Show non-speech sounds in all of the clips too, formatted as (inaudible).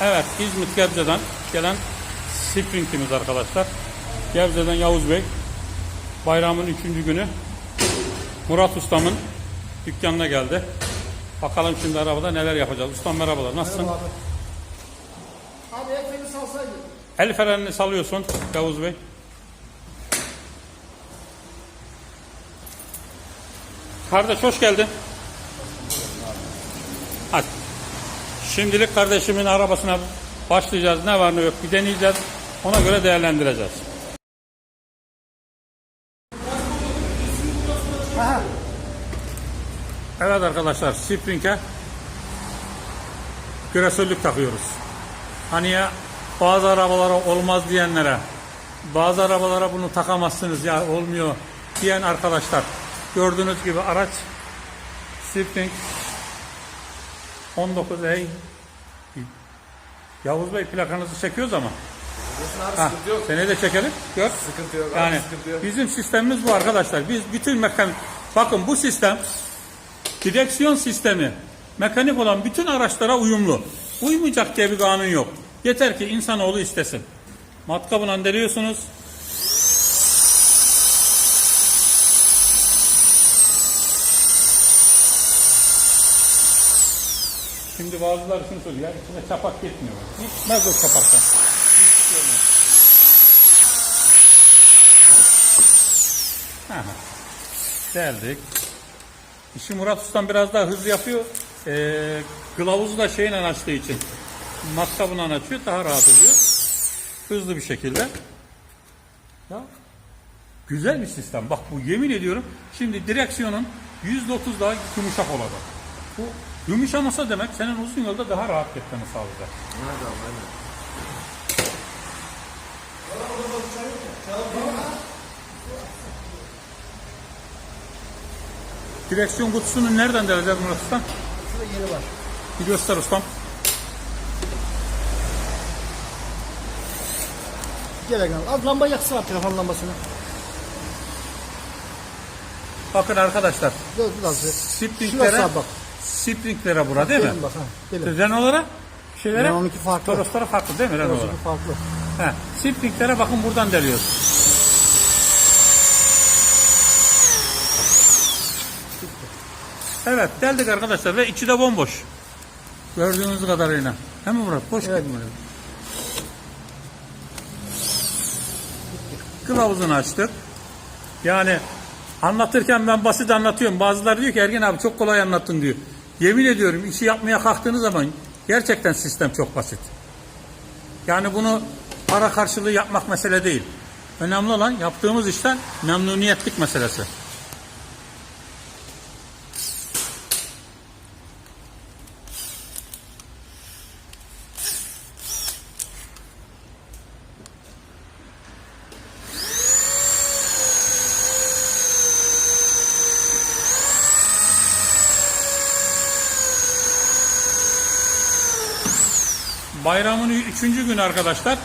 Evet, İzmit Gebze'den gelen Spring'imiz arkadaşlar. Gebze'den Yavuz Bey. Bayramın üçüncü günü. Murat Ustam'ın dükkanına geldi. Bakalım şimdi arabada neler yapacağız. Ustam merhabalar, nasılsın? Merhaba abi. Abi el freni salsaydı. El frenini salıyorsun Yavuz Bey. Kardeş hoş geldin. Hadi. Şimdilik kardeşimin arabasına başlayacağız. Ne var ne yok bir deneyeceğiz. Ona göre değerlendireceğiz. Aha. Evet arkadaşlar Spring'e küresörlük takıyoruz. Hani ya bazı arabalara olmaz diyenlere bazı arabalara bunu takamazsınız ya olmuyor diyen arkadaşlar gördüğünüz gibi araç Spring 19A Yavuz Bey plakanızı çekiyoruz ama. Ha, seni de çekelim. Gör. Sıkıntı yok abi, Yani sıkıntı yok. bizim sistemimiz bu arkadaşlar. Biz bütün mekanik bakın bu sistem direksiyon sistemi mekanik olan bütün araçlara uyumlu. Uymayacak diye bir kanun yok. Yeter ki insanoğlu istesin. Matkabına deliyorsunuz. Şimdi bazıları şunu söylüyor. içine çapak gitmiyor. Gitmez o çapaktan. Şey. Geldik. İşi Murat Ustam biraz daha hızlı yapıyor. Ee, kılavuzu da şeyle açtığı için matkabından açıyor. Daha rahat oluyor. Hızlı bir şekilde. Ya, güzel bir sistem. Bak bu yemin ediyorum. Şimdi direksiyonun %30 daha yumuşak olacak. Bu yumuşaması demek senin uzun yolda daha rahat gitmeni sağlayacak. Nerede abi aynen. Direksiyon kutusunu nereden deleceğiz Murat Ustam? Şurada yeri var. Bir göster ustam. Gel Egan. Az lamba yaksana telefon lambasını. Bakın arkadaşlar. Dur biraz. Springlere, Şurası bak. Springlere bura değil mi? Gelin bak ha. Gelin. Renault'lara şeylere Renault'unki farklı. Toros'lara farklı değil mi Renault'lara? Burası farklı. He. Springlere bakın buradan deliyoruz. Evet deldik arkadaşlar ve içi de bomboş. Gördüğünüz kadarıyla. Hem Murat? Boş Evet. gibi? Kılavuzunu açtık. Yani anlatırken ben basit anlatıyorum. Bazıları diyor ki Ergen abi çok kolay anlattın diyor. Yemin ediyorum işi yapmaya kalktığınız zaman gerçekten sistem çok basit. Yani bunu para karşılığı yapmak mesele değil. Önemli olan yaptığımız işten memnuniyetlik meselesi. Bayramın üçüncü günü arkadaşlar.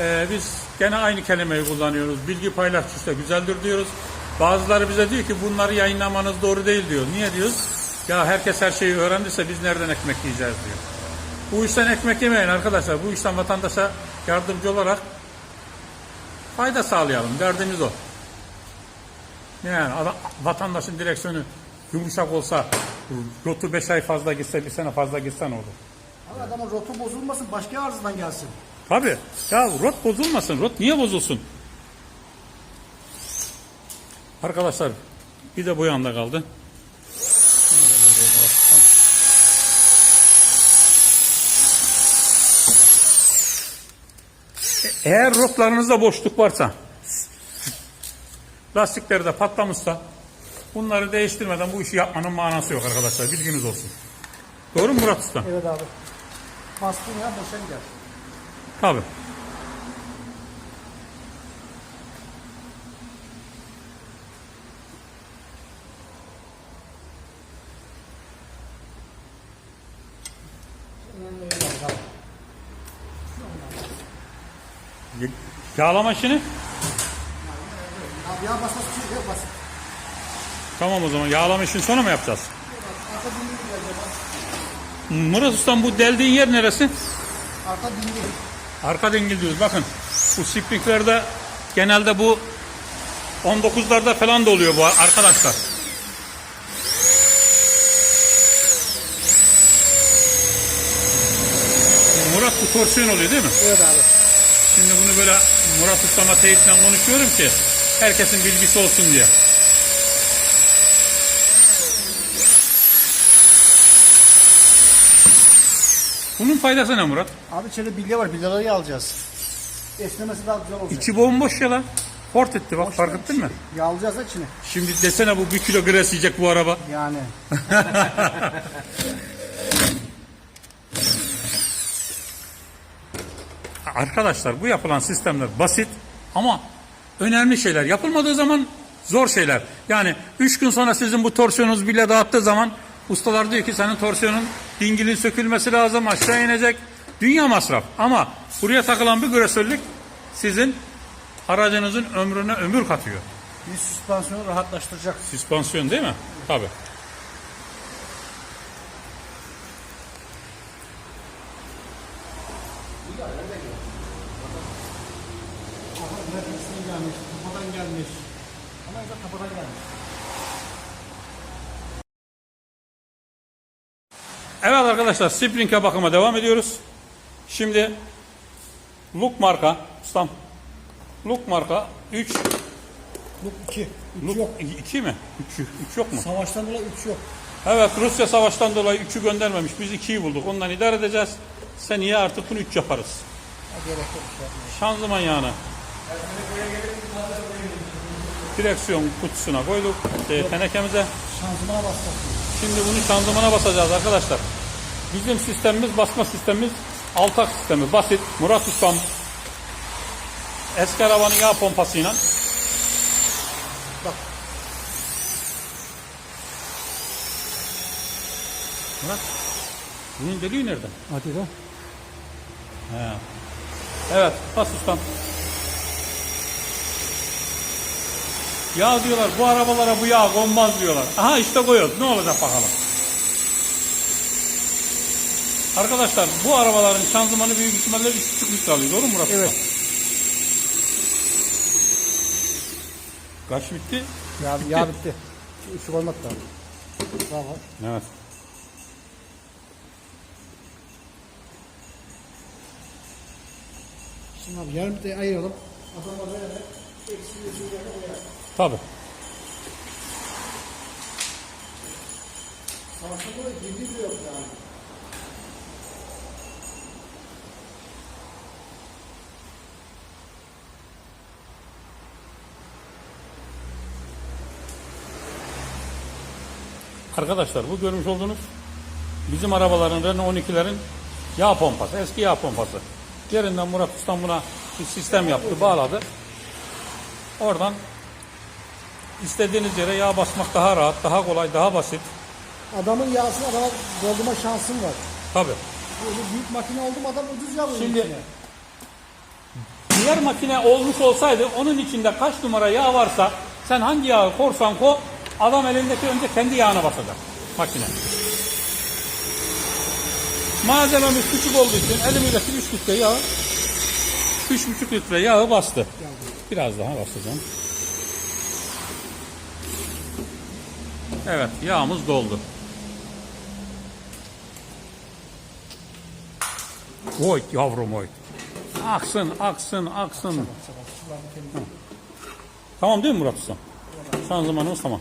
Ee, biz gene aynı kelimeyi kullanıyoruz. Bilgi paylaşırsa güzeldir diyoruz. Bazıları bize diyor ki bunları yayınlamanız doğru değil diyor. Niye diyoruz? Ya herkes her şeyi öğrendiyse biz nereden ekmek yiyeceğiz diyor. Bu işten ekmek yemeyin arkadaşlar. Bu işten vatandaşa yardımcı olarak fayda sağlayalım. Derdimiz o. Yani adam- vatandaşın direksiyonu yumuşak olsa, rotu 5 ay fazla gitse, bir sene fazla gitsen olur. Ama adamın rotu bozulmasın. Başka arızadan gelsin. Tabii. Ya rot bozulmasın. Rot niye bozulsun? Arkadaşlar bir de bu yanda kaldı. Eğer rotlarınızda boşluk varsa lastikleri de patlamışsa bunları değiştirmeden bu işi yapmanın manası yok arkadaşlar. Bilginiz olsun. Doğru mu Murat Usta? Evet abi. Bastın ya boşa gider. Tabii. Yağlama işini? Abi ya basması bir şey yok basit. Tamam o zaman yağlama işini sonra mı yapacağız? Arka. Murat Ustam bu deldiğin yer neresi? Arka dingil. Arka dingil diyoruz. Bakın bu springlerde genelde bu 19'larda falan da oluyor bu arkadaşlar. Murat bu torsiyon oluyor değil mi? Evet abi. Şimdi bunu böyle Murat Usta'ma teyitten konuşuyorum ki herkesin bilgisi olsun diye. Bunun faydası ne Murat? Abi içeride bilye var. Bilyeleri alacağız. Esnemesi daha güzel olacak. İçi bomboş ya lan. Fort etti bak fark ettin mi? Yağlayacağız da içini. Şimdi desene bu bir kilo gres yiyecek bu araba. Yani. (laughs) Arkadaşlar bu yapılan sistemler basit ama önemli şeyler. Yapılmadığı zaman zor şeyler. Yani 3 gün sonra sizin bu torsiyonunuz bile dağıttığı zaman ustalar diyor ki senin torsiyonun dingilin sökülmesi lazım aşağı inecek. Dünya masraf. Ama buraya takılan bir gresörlük sizin aracınızın ömrüne ömür katıyor. Bir süspansiyonu rahatlaştıracak. Süspansiyon değil mi? Tabii. Merkezden gelmiş. Kafadan gelmiş. Ama güzel kafadan gelmiş. Evet arkadaşlar Spring'e bakıma devam ediyoruz. Şimdi Look marka ustam. Look marka 3 Bu iki. Look 2 mi? 3 3 yok mu? Savaştan dolayı üç yok. Evet Rusya savaştan dolayı 3'ü göndermemiş. Biz 2'yi bulduk. Ondan idare edeceğiz. Seneye artık bunu 3 yaparız. Yok. Şanzıman yağını. Direksiyon kutusuna koyduk. e, tenekemize. Şansımına bastık. Şimdi bunu şanzımana basacağız arkadaşlar. Bizim sistemimiz basma sistemimiz altak sistemi. Basit. Murat Ustam eski arabanın yağ pompasıyla Bak. Murat bunun deliği nerede? Hadi lan. He. Evet bas ustam. Ya diyorlar bu arabalara bu yağ konmaz diyorlar. Aha işte koyuyoruz. Ne olacak bakalım. Arkadaşlar bu arabaların şanzımanı büyük ihtimalle 3,5 litre alıyor. Doğru mu Murat Evet. Kaç bitti? Ya, ya bitti. Şu koymak lazım. Var. Evet. Şimdi abi yarım litreye ayıralım. Adamlar böyle eksi yüzü yerine yani. Arkadaşlar bu görmüş olduğunuz bizim arabaların Renault 12'lerin yağ pompası. Eski yağ pompası. Yerinden Murat Ustam buna bir sistem yaptı, bağladı. Oradan istediğiniz yere yağ basmak daha rahat, daha kolay, daha basit. Adamın yağsını adama doldurma şansın var. Tabi. Böyle büyük makine oldu mu adam ucuz yağ Şimdi- içine. Diğer makine olmuş olsaydı onun içinde kaç numara yağ varsa sen hangi yağı korsan ko adam elindeki önce kendi yağına basacak makine. Malzememiz küçük olduğu için elimizdeki 3 litre yağ 3,5 litre yağı bastı. Biraz daha basacağım. Evet yağımız doldu. Oy yavrum oy. Aksın, aksın, aksın. Tamam değil mi Murat Usta? Şanzımanımız tamam.